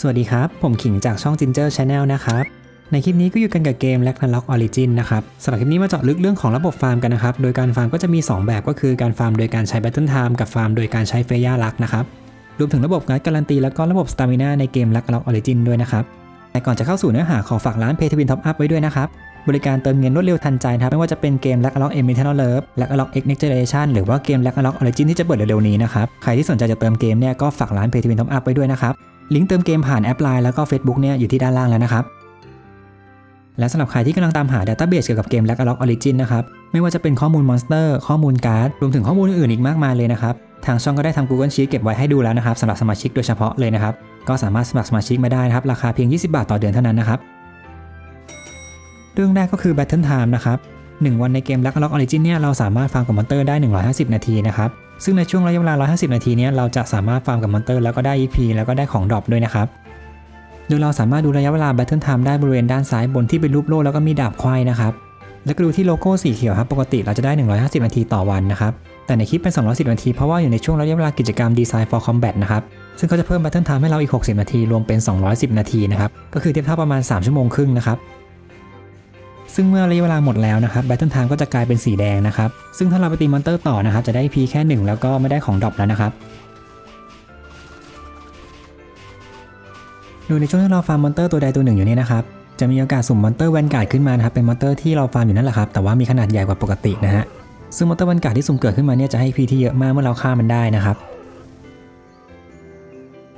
สวัสดีครับ ผมขิงจากช่อง Ginger Channel นะครับ ในคลิปนี้ก็อยู่กันกับเกม r a g n a r o k Origin นะครับสำหรับคลิปนี้มาเจาะลึกเรื่องของระบบฟาร์มกันนะครับ โดยการฟาร์มก็จะมี 2 แบบก็คือการฟาร์มโดยการใช้ Battle Time กับฟาร์มโดยการใช้เฟย่าลักนะครับ รวมถึงระบบการการันตีแล้วก็ระบบ Stamina ในเกม r a g n a r o k Origin ด้วยนะครับ แต่ก่อนจะเข้าสู่เนื้อหาขอฝากร้าน Pay to Win Top Up ไว้ด้วยนะครับ บริการเติมเงินรวดเร็วทันใจนะครับ ไม่ว่าจะเป็นเกม r a g n a r o k e m Eternal Love r a g n a r o k X Next Generation หรือว่าเกม r a g n a r o k Origin ที่จะเปิดเร็วๆนี้นะครับ ใครที่สนใจจะเติมเกมเนี่ยก็ฝากร้าน Pay to Win Top Up ไว้ด้วยนะครับ ลิงก์เติมเกมผ่านแอป Line แล้วก็ Facebook เนี่ยอยู่ที่ด้านล่างแล้วนะครับ และสำหรับใครที่กำลังตามหา Database เกี่ยวกับเกม r a g n a r o k Origin นะครับ ไม่ว่าจะเป็นข้อมูลมอนสเตอร์ข้อมูลการ์ด รวมถึงข้อมูลอื่นอีกมากมายเลยนะครับ ทางช่องก็ได้ทำ Google Sheet เก็บไว้ให้ดูแล้วนะครับสำหรับสมาชิกโดยเฉพาะเลยนะครับ ก็สามารถสมัครสมาชิกมาได้นะครับ ราคาเพียง 20 บาทต่อเดือนเท่านั้นนะครับ เรื่องแรกก็คือ Battle Time นะครับ1วันในเกม r a g n a r o k Origin เนี่ยเราสามารถฟาร์มกับมอนเตอร์ได้ 150 นาทีนะครับ ซึ่งในช่วงระยะเวลา 150 นาทีนี้เราจะสามารถฟาร์มกับมอนเตอร์แล้วก็ได้ EP แล้วก็ได้ของดรอปด้วยนะครับ โดยเราสามารถดูระยะเวลา Battle Time ได้บริเวณด้านซ้ายบนที่เป็นรูปโล่แล้วก็มีดาบควายนะครับ แล้วก็ดูที่โลโก้สีเขียวครับ ปกติเราจะได้ 150 นาทีต่อวันนะครับ แต่ในคลิปเป็น 210 นาที เพราะว่าอยู่ในช่วงระยะเวลากิจกรรม Design for Combat นะครับ ซึ่งเขาจะเพิ่ม Battle Time ให้เราอีก 60 นาที รวมเป็น 210 นาทีนะครับ ก็คือเทียบเท่าประมาณ 3 ชั่วโมงครึ่งนะครับ ซึ่งเมื่อระยะเวลาหมดแล้วนะครับ Battle Time ก็จะกลายเป็นสีแดงนะครับ ซึ่งถ้าเราไปตีมอนเตอร์ต่อนะครับจะได้ P แค่ 1 แล้วก็ไม่ได้ของดรอปแล้วนะครับโดยในช่วงที่เราฟาร์มมอนเตอร์ตัวใดตัวหนึ่งอยู่นี่นะครับจะมีโอกาสสุ่มมอนเตอร์แวนการ์ดขึ้นมานะครับเป็นมอนเตอร์ที่เราฟาร์มอยู่นั่นแหละครับแต่ว่ามีขนาดใหญ่กว่าปกตินะฮะซึ่งมอนเตอร์แวนการ์ดที่สุ่มเกิดขึ้นมาเนี่ยจะให้พีที่เยอะมากเมื่อเราฆ่ามันได้นะครับ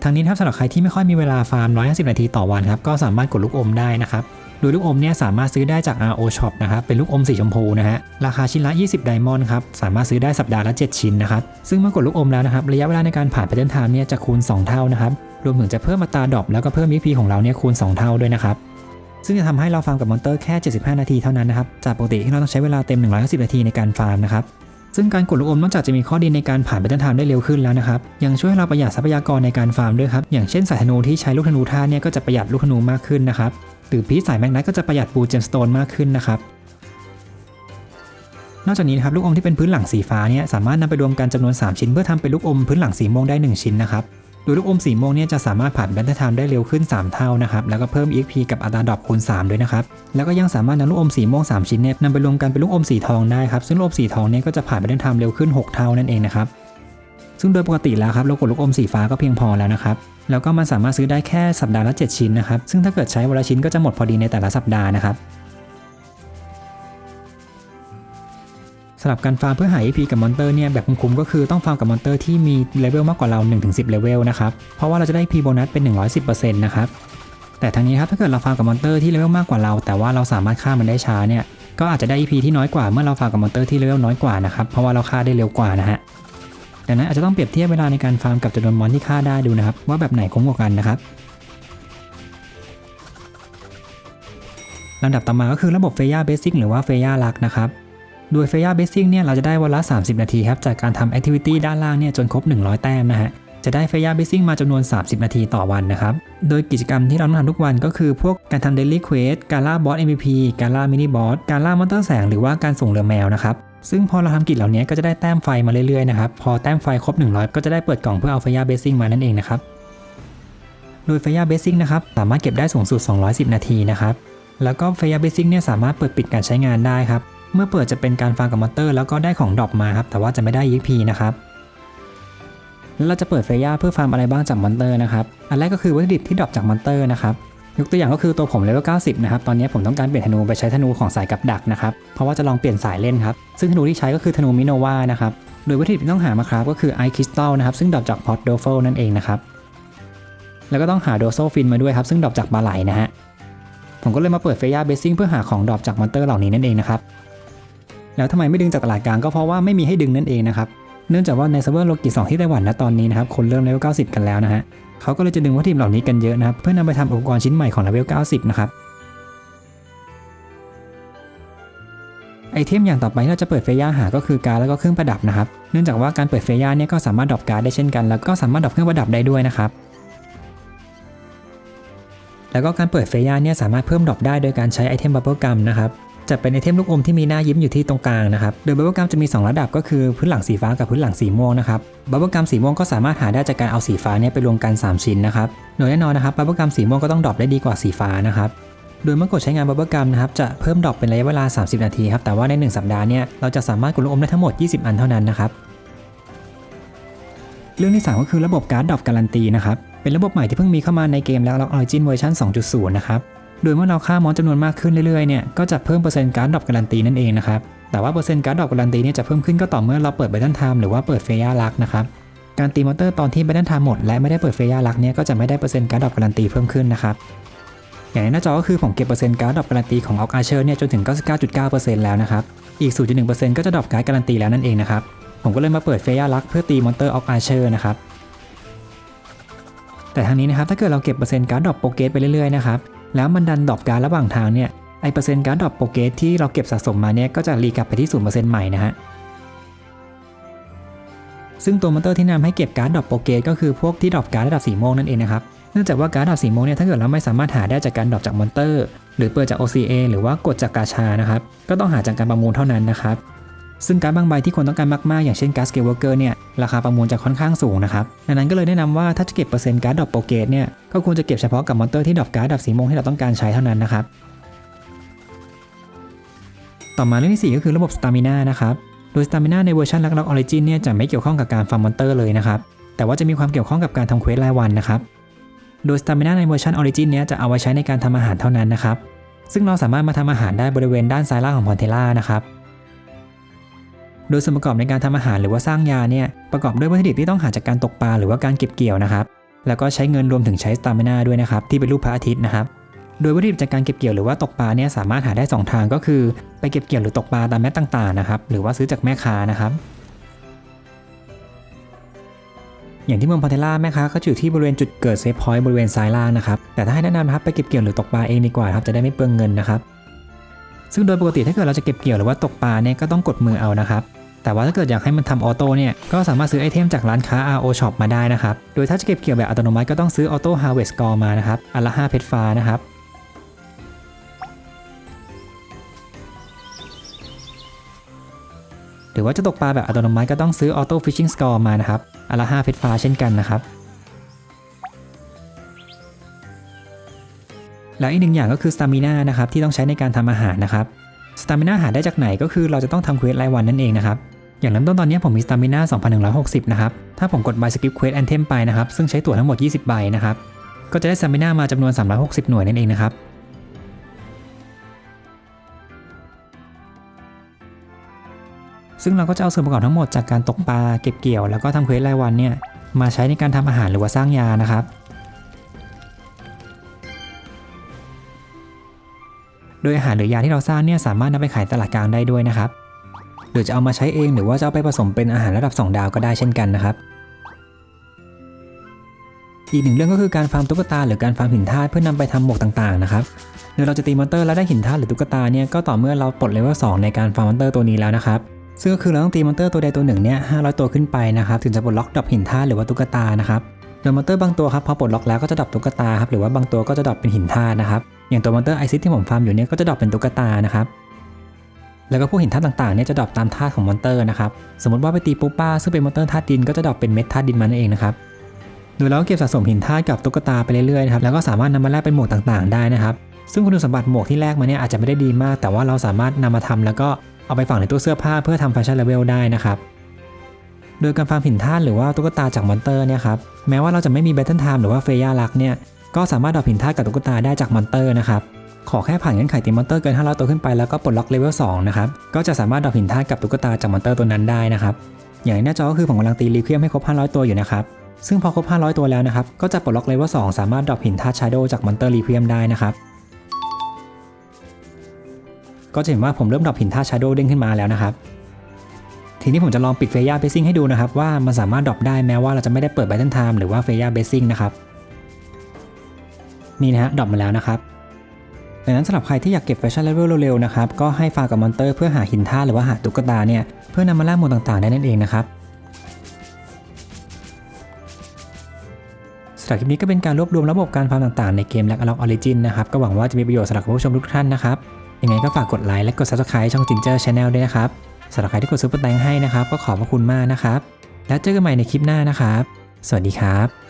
ทางนี้ครับสำหรับใครที่ไม่ค่อยมีเวลาฟาร์ม 150 นาทีต่อวันครับก็สามารถกดลูกอมได้นะครับ โดยลูกอมเนี่ยสามารถซื้อได้จาก RO Shop นะครับ เป็นลูกอมสีชมพูนะฮะ ราคาชิ้นละ 20 ไดมอนด์ครับ สามารถซื้อได้สัปดาห์ละ 7 ชิ้นนะครับ ซึ่งเมื่อกดลูกอมแล้วนะครับ ระยะเวลาในการผ่านไปเดินทางเนี่ยจะคูณ 2 เท่านะครับ รวมถึงจะเพิ่มมาตาดรอปแล้วก็เพิ่ม EP ของเราเนี่ยคูณ 2 เท่าด้วยนะครับ ซึ่งจะทำให้เราฟาร์มกับมอนเตอร์แค่ 75 นาทีเท่านั้นนะครับ จากปกติที่เราต้องใช้เวลาเต็ม 150 นาทีในการฟาร์มนะครับซึ่งการกดลูกอมนอกจากจะมีข้อดีในการผ่านไปเดินทางได้เร็วขึ้นแล้วนะครับ ยังช่วยเราประหยัดทรัพยากรในการฟาร์มด้วยครับ อย่างเช่นสายธนูที่ใช้ลูกธนูท่าเนี่ยก็จะประหยัดลูกธนูมากขึ้นนะครับ หรือพีชสายแมกนัตก็จะประหยัดปูเจมสโตนมากขึ้นนะครับนอกจากนี้นะครับลูกอมที่เป็นพื้นหลังสีฟ้าเนี่ยสามารถนำไปรวมกันจำนวน 3 ชิ้น เพื่อทำเป็นลูกอมพื้นหลังสีม่วงได้ 1 ชิ้นนะครับโดยลูกอมสีม่วงเนี่ยจะสามารถผ่านแบตเตอร์ไทม์ได้เร็วขึ้น 3 เท่านะครับแล้วก็เพิ่ม EXP กับอัตราดรอปคูณ 3 ด้วยนะครับแล้วก็ยังสามารถนำลูกอมสีม่วง 3 ชิ้นเนี่ยนำไปรวมกันเป็นลูกอมสีทองได้ครับซึ่งลูกอมสีทองเนี่ยก็จะผ่านแบตเตอร์ไทม์เร็วขึ้น 6 เท่านั่นเองนะครับซึ่งโดยปกติแล้วครับเรากดลูกอมสีฟ้าก็เพียงพอแล้วนะครับ แล้วก็มันสามารถซื้อได้แค่สัปดาห์ละ 7 ชิ้นนะครับ ซึ่งถ้าเกิดใช้วันละชิ้นก็จะหมดพอดีในแต่ละสัปดาห์นะครับสำหรับการฟาร์มเพื่อหา EP กับมอนเตอร์เนี่ยแบบคุ้มๆก็คือต้องฟาร์มกับมอนเตอร์ที่มีเลเวลมากกว่าเรา 1-10 เลเวลนะครับ เพราะว่าเราจะได้ EP โบนัสเป็น 110%นะครับแต่ทางนี้ครับถ้าเกิดเราฟาร์มกับมอนเตอร์ที่เลเวลมากกว่าเรา แต่ว่าเราสามารถฆ่ามันได้ช้าเนี่ยก็อาจจะได้ EP ที่น้อยกว่าเมื่อเราฟาร์มกับมอนเตอร์ที่เลเวลน้อยกว่านะครับเพราะว่าเราฆ่าได้เร็วกว่านะฮะ ดังนั้นอาจจะต้องเปรียบเทียบเวลาในการฟาร์มกับจำนวนมอนที่ฆ่าได้ดูนะครับ ว่าแบบไหนคุ้มกว่ากันนะครับลำดับต่อมาก็คือระบบเฟย่าเบสิกหรือว่าเฟย่าลักนะครับ โดยเฟย่าเบสิกเนี่ยเราจะได้วันละ 30 นาทีครับ จากการทำแอคทิวิตี้ด้านล่างเนี่ยจนครบ 100 แต้มนะฮะ จะได้เฟย่าเบสิกมาจำนวน 30 นาทีต่อวันนะครับ โดยกิจกรรมที่เราต้องทำทุกวันก็คือพวกการทำเดลี่เควสการล่าบอส MVP การล่ามินิบอส การล่ามอนเตอร์แสงหรือว่าการส่งเรือแมวนะครับ ซึ่งพอเราทำกิจเหล่านี้ก็จะได้แต้มไฟมาเรื่อยๆนะครับพอแต้มไฟครบ 100 ก็จะได้เปิดกล่องเพื่อเอาเฟยาเบสิกมานั่นเองนะครับโดยเฟยาเบสิกนะครับสามารถเก็บได้สูงสุด 210 นาทีนะครับแล้วก็เฟยาเบสิกเนี่ยสามารถเปิดปิดการใช้งานได้ครับเมื่อเปิดจะเป็นการฟาร์มกับมอนเตอร์แล้วก็ได้ของดรอปมาครับแต่ว่าจะไม่ได้ EXP นะครับแล้วเราจะเปิดเฟย่าเพื่อฟาร์มอะไรบ้างจากมอนเตอร์นะครับ อันแรกก็คือวัตถุดิบที่ดรอปจากมอนเตอร์นะครับ ยกตัวอย่างก็คือตัวผมเลเวล90 นะครับ ตอนนี้ผมต้องการเปลี่ยนธนูไปใช้ธนูของสายกับดักนะครับ เพราะว่าจะลองเปลี่ยนสายเล่นครับ ซึ่งธนูที่ใช้ก็คือธนูมิโนวานะครับ โดยวัตถุดิบที่ต้องหามาครับก็คือไอคริสตัลนะครับ ซึ่งดรอปจากพอตโดเฟลนั่นเองนะครับ แล้วก็ต้องหาโดโซฟินมาด้วยครับ ซึ่งดรอปจากปลาไหลนะฮะ ผมก็เลยมาเปิดเฟย่าเบสซิ่งเพื่อหาของดรอปจากมอนเตอร์เหล่านี้นั่นเองนะครับ แล้วทำไมไม่ดึงจากตลาดกลางก็เพราะว่าไม่มีให้ดึงนั่นเองนะครับ เนื่องจากว่าในเซิร์ฟเวอร์โลกิ2ที่ไต้หวันนะตอนนี้นะครับคนเริ่มเลเวล90 กันแล้วนะฮะ เขาก็เลยจะดึงวัตถุดิบเหล่านี้กันเยอะนะครับ เพื่อนำไปทำอุปกรณ์ชิ้นใหม่ของเลเวล 90 นะครับ ไอเทมอย่างต่อไปที่เราจะเปิดเฟย่าหาก็คือการแล้วก็เครื่องประดับนะครับ เนื่องจากว่าการเปิดเฟย่าเนี่ยก็สามารถดรอปการ์ดได้เช่นกัน แล้วก็สามารถดรอปเครื่องประดับได้ด้วยนะครับแล้วก็การเปิดเฟย่าเนี่ยสามารถเพิ่มดรอปได้โดยการใช้ไอเทมบับเบิลกัมนะครับ จะเป็นไอเทมลูกอมที่มีหน้ายิ้มอยู่ที่ตรงกลางนะครับ โดยบับเบิลกัมจะมี 2 ระดับก็คือพื้นหลังสีฟ้ากับพื้นหลังสีม่วงนะครับบับเบิลกัมสีม่วงก็สามารถหาได้จากการเอาสีฟ้าเนี่ยไปรวมกัน 3 ชิ้นนะครับโดยแน่นอนนะครับบับเบิลกัมสีม่วงก็ต้องดรอปได้ดีกว่าสีฟ้านะครับโดยเมื่อกดใช้งานบับเบิลกัมนะครับจะเพิ่มดรอปเป็นระยะเวลา 30 นาทีครับแต่ว่าใน 1 สัปดาห์เนี่ยเราจะสามารถกดลูกอมได้ทั้งหมด 20 อันเท่านั้นนะครับเรื่องที่ 3 ก็คือระบบการ์ดดรอปการันตีนะครับเป็นระบบใหม่ที่เพิ่งมีเข้ามาในเกมแล้วล็อกออริจินเวอร์ชัน2.0 นะครับ โดยเมื่อเราฆ่ามอนจำนวนมากขึ้นเรื่อยๆเนี่ยก็จะเพิ่มเปอร์เซ็นต์การดรอปการันตีนั่นเองนะครับแต่ว่าเปอร์เซ็นต์การดรอปการันตีเนี่ยจะเพิ่มขึ้นก็ต่อเมื่อเราเปิด Battle Time หรือว่าเปิดเฟย่าลักนะครับการตีมอนเตอร์ตอนที่ Battle Time หมดและไม่ได้เปิดเฟย่าลักเนี่ยก็จะไม่ได้เปอร์เซ็นต์การดรอปการันตีเพิ่มขึ้นนะครับอย่างในหน้าจอก็คือผมเก็บเปอร์เซ็นต์การดรอปการันตีของออกอาเชอร์เนี่ยจนถึง 99.9%แล้วนะครับอีก 0.1%ก็จะดรอปการ์ดการันตีแล้วนั่นเองนะครับผมก็เลยมาเปิดเฟย่าลักเพื่อตีมอนเตอร์ออกอาเชอร์นะครับแต่ทางนี้นะครับถ้าเกิดเราเก็บเปอร์เซ็นต์การดรอปโปเกสไปเรื่อยๆนะครับ แล้วมันดันดรอปการระหว่างทางเนี่ยไอเปอร์เซ็นต์การดรอปโปรเกสที่เราเก็บสะสมมาเนี่ยก็จะรีกลับไปที่0%ใหม่นะฮะซึ่งตัวมอนเตอร์ที่นำให้เก็บการดรอปโปรเกสก็คือพวกที่ดรอปการระดับสีม่วงนั่นเองนะครับเนื่องจากว่าการดระดับสีม่วงเนี่ยถ้าเกิดเราไม่สามารถหาได้จากการดรอปจากมอนเตอร์ หรือเปิดจาก OCA หรือว่ากดจากกาชานะครับก็ต้องหาจากการประมูลเท่านั้นนะครับ ซึ่งการบางใบที่คนต้องการมากๆ อย่างเช่นการ์ดเกลวอร์เกอร์เนี่ยราคาประมูลจะค่อนข้างสูงนะครับดังนั้นก็เลยแนะนำว่าถ้าจะเก็บเปอร์เซ็นต์การ์ดดรอปโปรเกสเนี่ยก็ควรจะเก็บเฉพาะกับมอนเตอร์ที่ดรอปการ์ดระดับสีม่วงที่เราต้องการใช้เท่านั้นนะครับต่อมาเรื่องที่ 4 ก็คือระบบสตามิน่านะครับโดยสตามิน่าในเวอร์ชันลักล็อกออริจินเนี่ยจะไม่เกี่ยวข้องกับการฟาร์มมอนเตอร์เลยนะครับแต่ว่าจะมีความเกี่ยวข้องกับการทำเควสรายวันนะครับโดยสตามิน่าในเวอร์ชันออริจินเนี่ยจะเอาไว้ใช้ในการทำอาหารเท่านั้นนะครับซึ่งเราสามารถมาทำอาหารได้บริเวณด้านซ้ายล่างของพอนเทล่านะครับ โดยส่วนประกอบในการทำอาหารหรือว่าสร้างยาเนี่ยประกอบด้วยวัตถุดิบที่ต้องหาจากการตกปลาหรือว่าการเก็บเกี่ยวนะครับ แล้วก็ใช้เงินรวมถึงใช้สตามินาด้วยนะครับที่เป็นรูปพระอาทิตย์นะครับ โดยวัตถุดิบจากการเก็บเกี่ยวหรือว่าตกปลาเนี่ยสามารถหาได้ 2 ทางก็คือ ไปเก็บเกี่ยวหรือตกปลาตามแม่ต่างๆนะครับหรือว่าซื้อจากแม่ค้านะครับ อย่างที่เมืองพาเทล่าแม่ค้าก็อยู่ที่บริเวณจุดเกิดเซฟพอยต์บริเวณซ้ายล่างนะครับแต่ถ้าให้แนะนำนะครับไปเก็บเกี่ยวหรือตกปลาเองดีกว่าครับจะได้ไม่เปลืองเงินนะครับซึ่งโดยปกติถ้าเกิดเราจะเก็บเกี่ยวหรือว่าตกปลาเนี่ยก็ต้องกดมือเอานะครับ แต่ว่าถ้าเกิดอยากให้มันทำออโต้เนี่ย ก็สามารถซื้อไอเทมจากร้านค้า RO Shop มาได้นะครับ โดยถ้าจะเก็บเกี่ยวแบบอัตโนมัติก็ต้องซื้อ Auto Harvest Score มานะครับ อันละ 5 เพชรฟ้านะครับหรือว่าจะตกปลาแบบอัตโนมัติก็ต้องซื้อ Auto Fishing Score มานะครับอันละ 5 เพชรฟ้าเช่นกันนะครับแล้วอีกหนึ่งอย่างก็คือ Stamina นะครับที่ต้องใช้ในการทำอาหารนะครับ Stamina หาได้จากไหนก็คือเราจะต้องทำเควสรายวันนั่นเองนะครับ อย่างเริ่มต้นตอนนี้ผมมี Stamina 2,160 นะครับ ถ้าผมกด Buy Skip Quest Item ไปนะครับ ซึ่งใช้ตั๋วทั้งหมด 20 ใบนะครับ ก็จะได้ Stamina มาจำนวน 360 หน่วยนั่นเองนะครับซึ่งเราก็จะเอาส่วนประกอบทั้งหมดจากการตกปลาเก็บเกี่ยวแล้วก็ทำเควสรายวันเนี่ยมาใช้ในการทำอาหารหรือว่าสร้างยานะครับ โดยอาหารหรือยาที่เราสร้างเนี่ยสามารถนำไปขายตลาดกลางได้ด้วยนะครับหรือจะเอามาใช้เองหรือว่าจะเอาไปผสมเป็นอาหารระดับ 2 ดาวก็ได้เช่นกันนะครับ อีกหนึ่งเรื่องก็คือการฟาร์มตุ๊กตาหรือการฟาร์มหินธาตุเพื่อนำไปทำหมวกต่างๆนะครับโดยเราจะตีมอนเตอร์แล้วได้หินธาตุหรือตุ๊กตาเนี่ยก็ต่อเมื่อเราปลดเลเวล2ในการฟาร์มมอนเตอร์ตัวนี้แล้วนะครับซึ่งก็คือเราต้องตีมอนเตอร์ตัวใดตัวหนึ่งเนี่ย500ตัวขึ้นไปนะครับถึงจะปลดล็อกดรอปหินธาตุหรือว่าตุ๊กตานะครับ โดยมอนเตอร์บางตัวครับพอปลดล็อกแล้วก็จะดรอปตุ๊กตาครับหรือว่าบางตัวก็จะดรอปเป็นหินธาตุนะครับอย่างตัวมอนเตอร์ไอซิสที่ผมฟาร์มอยู่เนี่ยก็จะดรอปเป็นตุ๊กตานะครับแล้วก็พวกหินธาตุต่างๆเนี่ยจะดรอปตามธาตุของมอนเตอร์นะครับสมมติว่าไปตีปูป้าซึ่งเป็นมอนเตอร์ธาตุดินก็จะดรอปเป็นเม็ดธาตุดินมานั่นเองนะครับโดยเราก็เก็บสะสมหินธาตุกับตุ๊กตาไปเรื่อยๆนะครับแล้วก็สามารถนำมาแลกเป็นหมวกต่างๆได้นะครับซึ่งคุณสมบัติหมวกที่แลกมาเนี่ยอาจจะไม่ได้ดีมาก แต่ว่าเราสามารถนำมาทำแล้วก็เอาไปฝังในตู้เสื้อผ้าเพื่อทำแฟชั่นเลเวลได้นะครับ โดยการฟาร์มหินธาตุหรือว่าตุ๊กตาจากมอนเตอร์เนี่ยครับแม้ว่าเราจะไม่มี Battle Time หรือว่าเฟย่าลักเนี่ยก็สามารถดรอปหินธาตุกับตุ๊กตาได้จากมอนเตอร์นะครับขอแค่ผ่านเงื่อนไขตีมอนเตอร์เกิน500ตัวขึ้นไปแล้วก็ปลดล็อกเลเวล2นะครับก็จะสามารถดรอปหินธาตุกับตุ๊กตาจากมอนเตอร์ตัวนั้นได้นะครับอย่างในหน้าจอก็คือผมกำลังตีรีเคียมให้ครบ500 ตัวอยู่นะครับซึ่งพอครบ500 ตัวแล้วนะครับก็จะปลดล็อกเลเวล2สามารถดรอปหินธาตุชาโดจากมอนเตอร์รีเคียมได้นะครับก็จะเห็นว่าผมเริ่มดรอปหินธาตุชาโดเด้งขึ้นมาแล้วนะครับ ทีนี้ผมจะลองปิดเฟย่าเบสซิ่งให้ดูนะครับ ว่ามันสามารถดรอปได้แม้ว่าเราจะไม่ได้เปิด Battle Time หรือว่าเฟย่าเบสซิ่งนะครับ นี่นะฮะดรอปมาแล้วนะครับดังนั้นสำหรับใครที่อยากเก็บแฟชั่นเลเวลเร็วๆนะครับก็ให้ฟากับมอนเตอร์เพื่อหาหินท่าตุหรือว่าหาตุ๊กตาเนี่ยเพื่อนำมาล่ามวดต่างๆได้นั่นเองนะครับสำหรับคลิปนี้ก็เป็นการรวบรวมระบบการฟาร์มต่างๆในเกมแล็กอล็อกออริจินนะครับก็หวังว่าจะมีประโยชน์สำหรับผู้ชมทุกท่านนะครับยังไงก็ฝากกดไลค์และกด subscribe ช่อง Ginger Channel ด้วยนะครับ สำหรับใครที่กดซุปเปอร์แตงให้นะครับ ก็ขอบพระคุณมากนะครับ แล้วเจอกันใหม่ในคลิปหน้านะครับ สวัสดีครับ